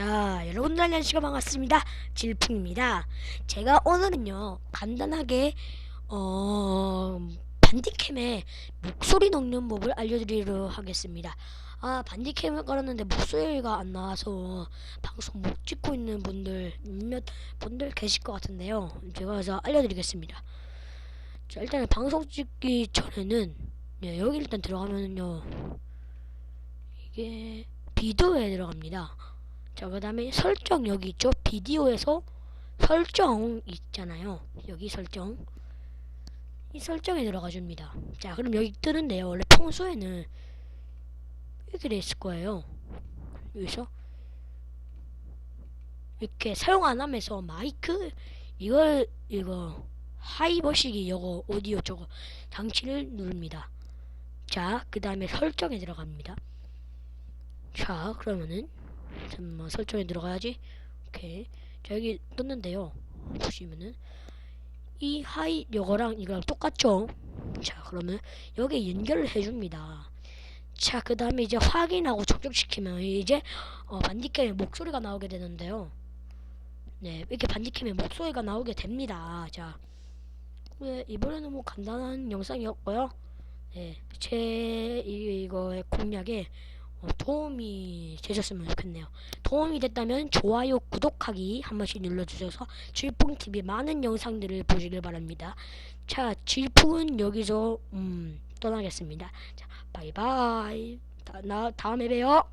자, 여러분들 안녕하시고 반갑습니다. 질풍입니다. 제가 오늘은요, 간단하게, 어, 반디캠에 목소리 넣는 법을 알려드리도록 하겠습니다. 아, 반디캠을 깔았는데 목소리가 안 나와서 방송 못 찍고 있는 분들, 몇 분들 계실 것 같은데요. 제가 그래서 알려드리겠습니다. 자, 일단 방송 찍기 전에는, 네, 여기 일단 들어가면은요, 이게 비디오에 들어갑니다. 자, 그 다음에 설정 여기 있죠? 비디오에서 설정 있잖아요. 여기 설정. 이 설정에 들어가 줍니다. 자, 그럼 여기 뜨는데요. 원래 평소에는 이렇게 돼 있을 거예요. 여기서 이렇게 사용 안 하면서 마이크 이걸 이거 하이 버시기 이거 오디오 저거 장치를 누릅니다. 자, 그 다음에 설정에 들어갑니다. 자, 그러면은 잠깐만 설정에 들어가야지. 오케이. 자 여기 떴는데요. 보시면은 이 하이 요거랑 이거랑 똑같죠? 자 그러면 여기 연결을 해줍니다. 자 그 다음에 이제 확인하고 적용시키면 이제 어, 반디캠의 목소리가 나오게 되는데요. 네 이렇게 반디캠의 목소리가 나오게 됩니다. 자 네, 이번에는 뭐 간단한 영상이었고요. 네, 제 이, 이거의 공략에 어, 도움이 되셨으면 좋겠네요. 도움이 됐다면 좋아요, 구독하기 한 번씩 눌러주셔서 질풍TV 많은 영상들을 보시길 바랍니다. 자, 질풍은 여기서 음, 떠나겠습니다. 자, 바이바이. 다, 나 다음에 봬요.